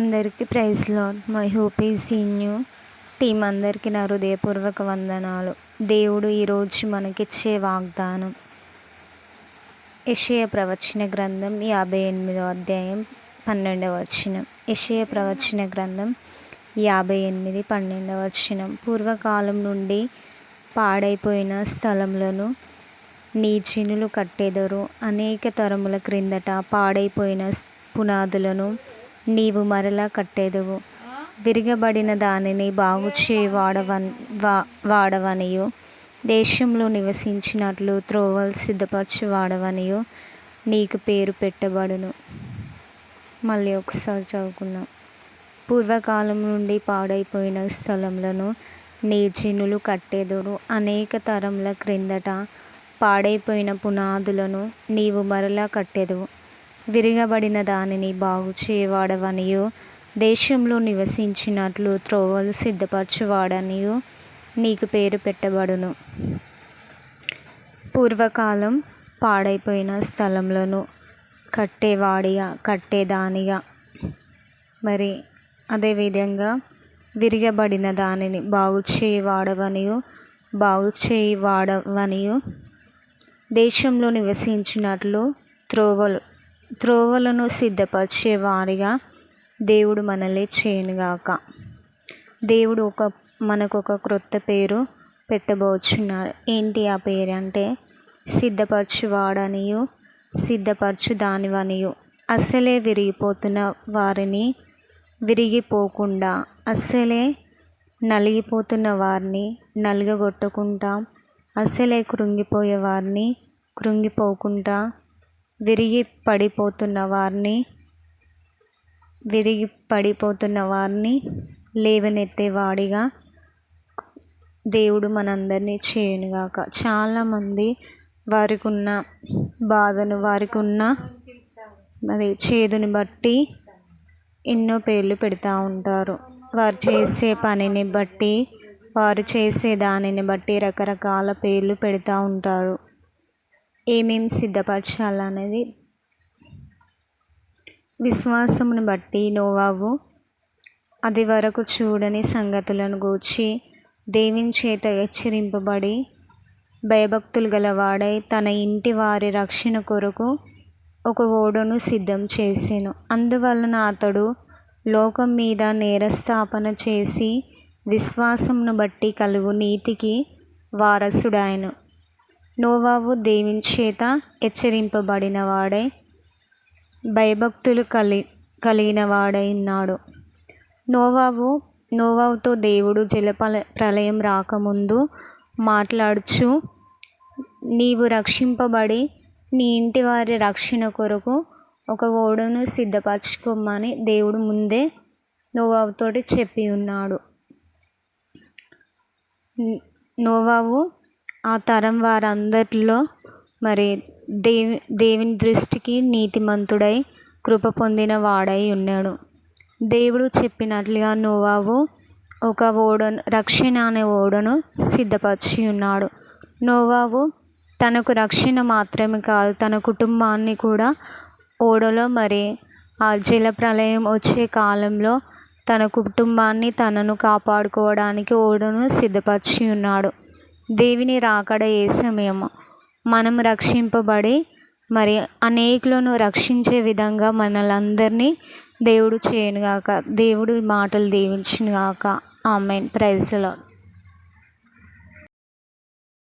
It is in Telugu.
అందరికీ ప్రైజ్ లాడ్. మై హోపీ సీన్యూ టీం అందరికీ నా హృదయపూర్వక వందనాలు. దేవుడు ఈరోజు మనకిచ్చే వాగ్దానం. యషయ ప్రవచన గ్రంథం యాభై ఎనిమిదో అధ్యాయం పన్నెండవ వచనం. యషయ ప్రవచన గ్రంథం యాభై ఎనిమిది పన్నెండవ వచనం. పూర్వకాలం నుండి పాడైపోయిన స్థలములను నీ చినులు కట్టెదరు. అనేక తరముల క్రిందట పాడైపోయిన పునాదులను నీవు మరలా కట్టెదవు. విరగబడిన దానిని బాగు చేయవాడవన్ వా వాడవనియు. దేశంలో నివసించినట్లు త్రోవలు సిద్ధపరచువాడవనియు నీకు పేరు పెట్టబడును. మళ్ళీ ఒకసారి చదువుకుందాం. పూర్వకాలం నుండి పాడైపోయిన స్థలములను నీ చినులు కట్టెదరు. అనేక తరముల క్రిందట పాడైపోయిన పునాదులను నీవు మరలా కట్టెదవు. విరగబడిన దానిని బాగు చేయవాడవనియు. దేశంలో నివసించినట్లు త్రోవలు సిద్ధపరచువాడనియు. నీకు పేరు పెట్టబడును. పూర్వకాలం పాడైపోయిన స్థలంలోను కట్టేవాడిగా కట్టేదానిగా. మరి అదేవిధంగా విరగబడిన దానిని బాగు చేయవాడవనియు బాగు చేయవాడవనియు. దేశంలో నివసించినట్లు త్రోవలు త్రోవలను సిద్ధపరిచే వారిగా దేవుడు మనల్ని చేయనుగాక. దేవుడు ఒక మనకు ఒక క్రొత్త పేరు పెట్టబోచున్నాడు. ఏంటి ఆ పేరు అంటే సిద్ధపరచువాడనియు సిద్ధపరచు దానివనియు. అస్సలే విరిగిపోతున్న వారిని విరిగిపోకుండా అస్సలే నలిగిపోతున్న వారిని నలుగగొట్టకుండా అస్సలే కృంగిపోయే వారిని కృంగిపోకుండా విరిగి పడిపోతున్న వారిని విరిగి పడిపోతున్న వారిని లేవనెత్తేవాడిగా దేవుడు మనందరినీ చేయనుగాక. చాలామంది వారికి ఉన్న బాధను వారికి ఉన్న మరి చేదుని బట్టి ఎన్నో పేర్లు పెడతా ఉంటారు. వారు చేసే పనిని బట్టి వారు చేసే దానిని బట్టి రకరకాల పేర్లు పెడతా ఉంటారు. ఏమేమి సిద్ధపరచాలనేది. విశ్వాసమును బట్టి నోవావు అది వరకు చూడని సంగతులను గూర్చి దేవుని చేత హెచ్చరింపబడి భయభక్తులు గలవాడై తన ఇంటి వారి రక్షణ కొరకు ఒక ఓడను సిద్ధం చేసాను. అందువలన అతడు లోకం మీద నేరస్థాపన చేసి విశ్వాసమును బట్టి కలుగు నీతికి వారసుడాయను నోవావు దేవుని చేత హెచ్చరింపబడినవాడై భయభక్తులు కలి కలిగిన వాడై ఉన్నాడు. నోవావు నోవావుతో దేవుడు జల ప్రళయం రాకముందు మాట్లాడుచు నీవు రక్షింపబడి నీ ఇంటి వారి రక్షణ కొరకు ఒక ఓడను సిద్ధపరచుకోమని దేవుడు ముందే నోవావుతోటి చెప్పి ఉన్నాడు. నోవావు ఆ తరం వారందరిలో మరి దేవి దేవుని దృష్టికి నీతిమంతుడై కృప పొందిన వాడై ఉన్నాడు. దేవుడు చెప్పినట్లుగా నోవావు ఒక ఓడను రక్షణ అనే ఓడను సిద్ధపరిచి ఉన్నాడు. నోవావు తనకు రక్షణ మాత్రమే కాదు తన కుటుంబాన్ని కూడా ఓడలో మరి ఆ జల ప్రళయం వచ్చే కాలంలో తన కుటుంబాన్ని తనను కాపాడుకోవడానికి ఓడను సిద్ధపరిచి ఉన్నాడు. దేవుని రాకడ ఏ సమయము మనం రక్షింపబడి మరి అనేకులను రక్షించే విధంగా మనలందరినీ దేవుడు చేయనుగాక. దేవుడు మాటలు దీవించునుగాక. ఆమెన్. ప్రైజ్లో